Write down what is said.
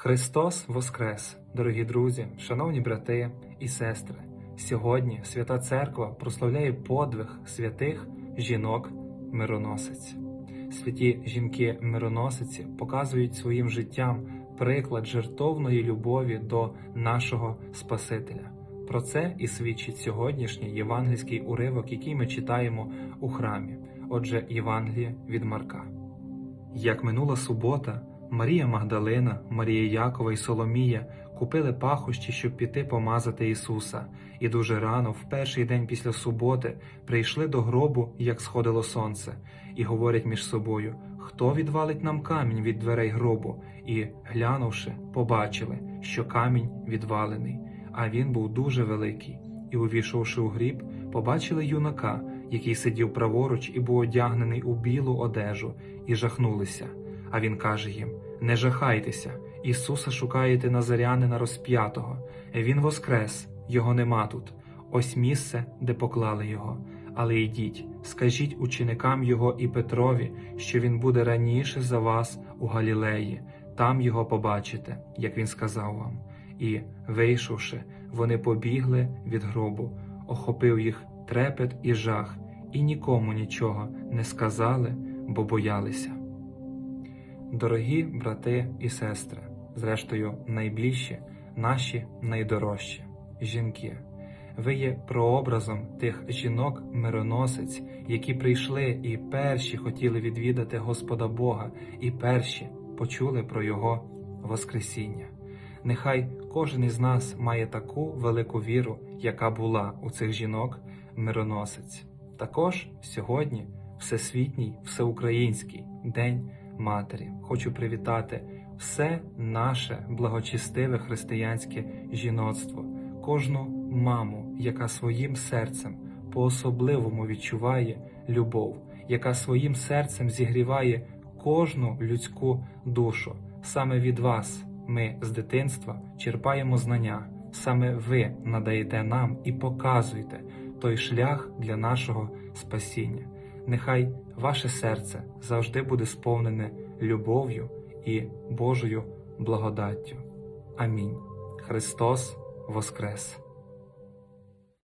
Христос Воскрес, дорогі друзі, шановні брати і сестри. Сьогодні Свята Церква прославляє подвиг святих жінок мироносиць. Святі жінки-мироносиці показують своїм життям приклад жертовної любові до нашого Спасителя. Про це і свідчить сьогоднішній євангельський уривок, який ми читаємо у храмі. Отже, Євангеліє від Марка. Як минула субота, Марія Магдалина, Марія Якова і Соломія купили пахощі, щоб піти помазати Ісуса, і дуже рано, в перший день після суботи, прийшли до гробу, як сходило сонце, і говорять між собою: Хто відвалить нам камінь від дверей гробу? І, глянувши, побачили, що камінь відвалений, а він був дуже великий. І, увійшовши у гріб, побачили юнака, який сидів праворуч і був одягнений у білу одежу, і жахнулися. А він каже їм: Не жахайтеся, Ісуса шукаєте Назарянина розп'ятого. Він воскрес, його нема тут. Ось місце, де поклали його. Але йдіть, скажіть ученикам його і Петрові, що він буде раніше за вас у Галілеї, там його побачите, як він сказав вам. І, вийшовши, вони побігли від гробу, охопив їх трепет і жах, і нікому нічого не сказали, бо боялися. Дорогі брати і сестри, зрештою, найближчі, наші найдорожчі жінки. Ви є прообразом тих жінок-мироносиць, які прийшли і перші хотіли відвідати Господа Бога, і перші почули про Його Воскресіння. Нехай кожен із нас має таку велику віру, яка була у цих жінок-мироносиць. Також сьогодні Всесвітній, Всеукраїнський День Матері. Хочу привітати все наше благочестиве християнське жіноцтво, кожну маму, яка своїм серцем по-особливому відчуває любов, яка своїм серцем зігріває кожну людську душу. Саме від вас ми з дитинства черпаємо знання, саме ви надаєте нам і показуєте той шлях для нашого спасіння. Нехай ваше серце завжди буде сповнене любов'ю і Божою благодаттю. Амінь. Христос Воскрес!